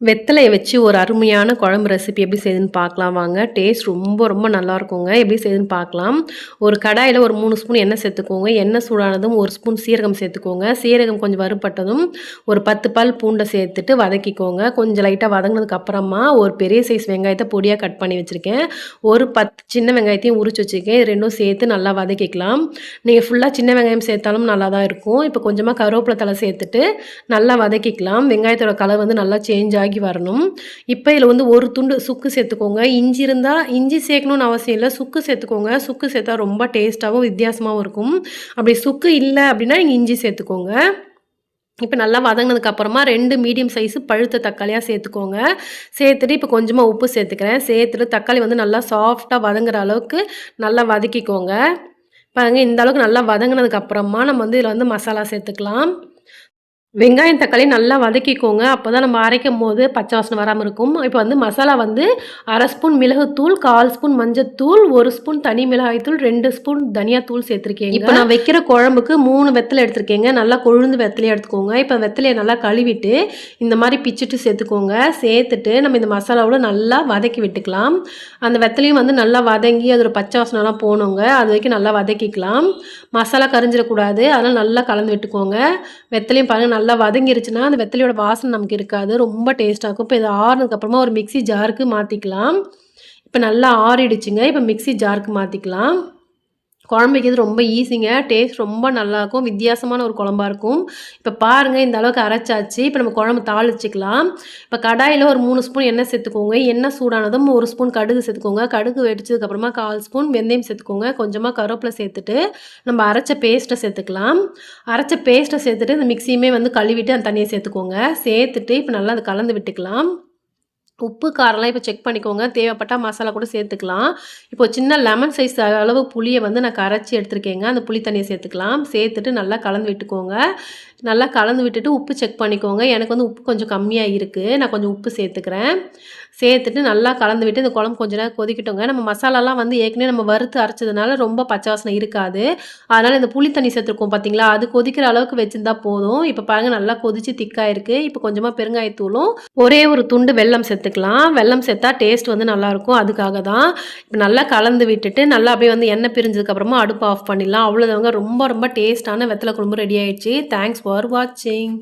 வெத்தலையை வச்சு ஒரு அருமையான குழம்பு ரெசிபி எப்படி செய்யுதுன்னு பார்க்கலாம் வாங்க. டேஸ்ட் ரொம்ப ரொம்ப நல்லாயிருக்குங்க. எப்படி செய்யுதுன்னு பார்க்கலாம். ஒரு கடாயில் ஒரு மூணு ஸ்பூன் எண்ணெய் சேர்த்துக்கோங்க. எண்ணெய் சூடானதும் ஒரு ஸ்பூன் சீரகம் சேர்த்துக்கோங்க. சீரகம் கொஞ்சம் வறுபட்டதும் ஒரு பத்து பால் பூண்டை சேர்த்துட்டு வதக்கிக்கோங்க. கொஞ்சம் லைட்டாக வதங்கினதுக்கப்புறமா ஒரு பெரிய சைஸ் வெங்காயத்தை பொடியாக கட் பண்ணி வச்சுருக்கேன் ஒரு 10 சின்ன வெங்காயத்தையும் உரிச்சு வச்சுருக்கேன் இது ரெண்டும் சேர்த்து நல்லா வதக்கிக்கலாம். நீங்கள் ஃபுல்லாக சின்ன வெங்காயம் சேர்த்தாலும் நல்லா தான் இருக்கும். இப்போ கொஞ்சமாக கருவேப்பிலை தலை சேர்த்துட்டு நல்லா வதக்கிக்கலாம். வெங்காயத்தோட கலர் வந்து நல்லா சேஞ்ச் ஆகி வரணும். இப்போ இதில் வந்து ஒரு துண்டு சுக்கு சேர்த்துக்கோங்க. இஞ்சி இருந்தால் இஞ்சி சேர்க்கணும்னு அவசியம் இல்லை சுக்கு சேர்த்துக்கோங்க. சுக்கு சேர்த்தா ரொம்ப டேஸ்ட்டாகவும் வித்தியாசமாகவும் இருக்கும். அப்படி சுக்கு இல்லை அப்படின்னா நீங்கள் இஞ்சி சேர்த்துக்கோங்க. இப்போ நல்லா வதங்கினதுக்கப்புறமா ரெண்டு மீடியம் சைஸு பழுத்த தக்காளியாக சேர்த்துக்கோங்க. சேர்த்துட்டு இப்போ கொஞ்சமாக உப்பு சேர்த்துக்கிறேன். சேர்த்துட்டு தக்காளி வந்து நல்லா சாஃப்டாக வதங்குற அளவுக்கு நல்லா வதக்கிக்கோங்க. பாருங்க இந்த அளவுக்கு நல்லா வதங்கினதுக்கப்புறமா நம்ம வந்து இதில் வந்து மசாலா சேர்த்துக்கலாம். வெங்காயம், தக்காளி நல்லா வதக்கிக்கோங்க. அப்போ தான் நம்ம அரைக்கும் போது பச்சை வாசனை வராமல் இருக்கும். இப்போ வந்து மசாலா வந்து அரை ஸ்பூன் மிளகுத்தூள், 1/4 ஸ்பூன் மஞ்சத்தூள், ஒரு ஸ்பூன் தனி மிளகாய் தூள், 2 ஸ்பூன் தனியாத்தூள் சேர்த்துருக்கேங்க. இப்போ நான் வைக்கிற குழம்புக்கு மூணு வெத்தலை எடுத்துருக்கேங்க. நல்லா கொழுந்து வெத்தலையை எடுத்துக்கோங்க. இப்போ வெத்தலையை நல்லா கழுவிட்டு இந்த மாதிரி பிச்சுட்டு சேர்த்துக்கோங்க. சேர்த்துட்டு நம்ம இந்த மசாலாவோட நல்லா வதக்கி விட்டுக்கலாம். அந்த வெத்தலையும் வந்து நல்லா வதங்கி அதோட பச்சை வாசனைலாம் போகணுங்க அது வரைக்கும் நல்லா வதக்கிக்கலாம். மசாலா கரிஞ்சிடக்கூடாது. அதெல்லாம் நல்லா கலந்து விட்டுக்கோங்க. வெத்தலையும் பாருங்கள் நல்லா நல்லா வதங்கிருச்சுன்னா, அந்த வெத்தலையோட வாசனை நமக்கு இருக்காது. ரொம்ப டேஸ்ட்டாக இருக்கும். இப்போ இது ஆறுனதுக்கப்புறமா ஒரு மிக்ஸி ஜாருக்கு மாற்றிக்கலாம் இப்போ நல்லா ஆறிடுச்சுங்க. இப்போ மிக்ஸி ஜாருக்கு மாற்றிக்கலாம் குழம்பு வைக்கிறது ரொம்ப ஈஸிங்க. டேஸ்ட் ரொம்ப நல்லாயிருக்கும். வித்தியாசமான ஒரு குழம்பா இருக்கும். இப்போ பாருங்கள் இந்த அளவுக்கு அரைச்சாச்சு. இப்போ நம்ம குழம்பு தாளிச்சிக்கலாம் இப்போ கடாயில் ஒரு மூணு ஸ்பூன் எண்ணெய் சேர்த்துக்கோங்க. எண்ணெய் சூடானதும் ஒரு ஸ்பூன் கடுகு சேர்த்துக்கோங்க. கடுகு வெடிச்சதுக்கப்புறமா கால் ஸ்பூன் வெந்தயம் சேர்த்துக்கோங்க. கொஞ்சமாக கருவேப்பிலை சேர்த்துட்டு நம்ம அரைச்ச பேஸ்ட்டை சேர்த்துக்கலாம். அரைச்ச பேஸ்ட்டை சேர்த்துட்டு இந்த மிக்ஸியுமே வந்து கழுவிட்டு அந்த தண்ணியை சேர்த்துக்கோங்க. சேர்த்துட்டு இப்போ நல்லா அதை கலந்து விட்டுக்கலாம். உப்பு, காரம்லாம் இப்போ செக் பண்ணிக்கோங்க. தேவைப்பட்டா மசாலா கூட சேர்த்துக்கலாம். இப்போ சின்ன லெமன் சைஸ் அளவு புளியை வந்து நான் கரைச்சி எடுத்துருக்கேங்க. அந்த புளி தண்ணியை சேர்த்துக்கலாம். சேர்த்துட்டு நல்லா கலந்து விட்டுக்கோங்க. நல்லா கலந்து விட்டுட்டு உப்பு செக் பண்ணிக்கோங்க. எனக்கு வந்து உப்பு கொஞ்சம் கம்மியாக இருக்குது நான் கொஞ்சம் உப்பு சேர்த்துக்கிறேன். சேர்த்துட்டு நல்லா கலந்து விட்டு இந்த குழம்பு கொஞ்ச நேரம் கொதிக்கட்டோங்க நம்ம மசாலாலாம் வந்து ஏற்கனவே நம்ம வறுத்து அரைச்சதுனால ரொம்ப பச்சை வாசனை இருக்காது. அதனால் இந்த புளி தண்ணி சேர்த்துருக்கோம் பார்த்தீங்களா, அது கொதிக்கிற அளவுக்கு வச்சுருந்தா போதும். இப்போ பாருங்கள் நல்லா கொதிச்சு திக்காயிருக்கு. இப்போ கொஞ்சமாக பெருங்காயத்தூளும், ஒரே ஒரு துண்டு வெல்லம் சேர்த்துக்கலாம். வெல்லம் சேர்த்தா டேஸ்ட் வந்து நல்லாயிருக்கும். அதுக்காக தான். இப்போ நல்லா கலந்து விட்டுட்டு நல்லா அப்படியே வந்து எண்ணெய் பிரிஞ்சதுக்கப்புறமா அடுப்பு ஆஃப் பண்ணிடலாம். அவ்வளோதாங்க ரொம்ப ரொம்ப டேஸ்ட்டான வெத்தலை குழம்பு ரெடி ஆயிடுச்சு. தேங்க்ஸ் ஃபார் வாட்சிங்.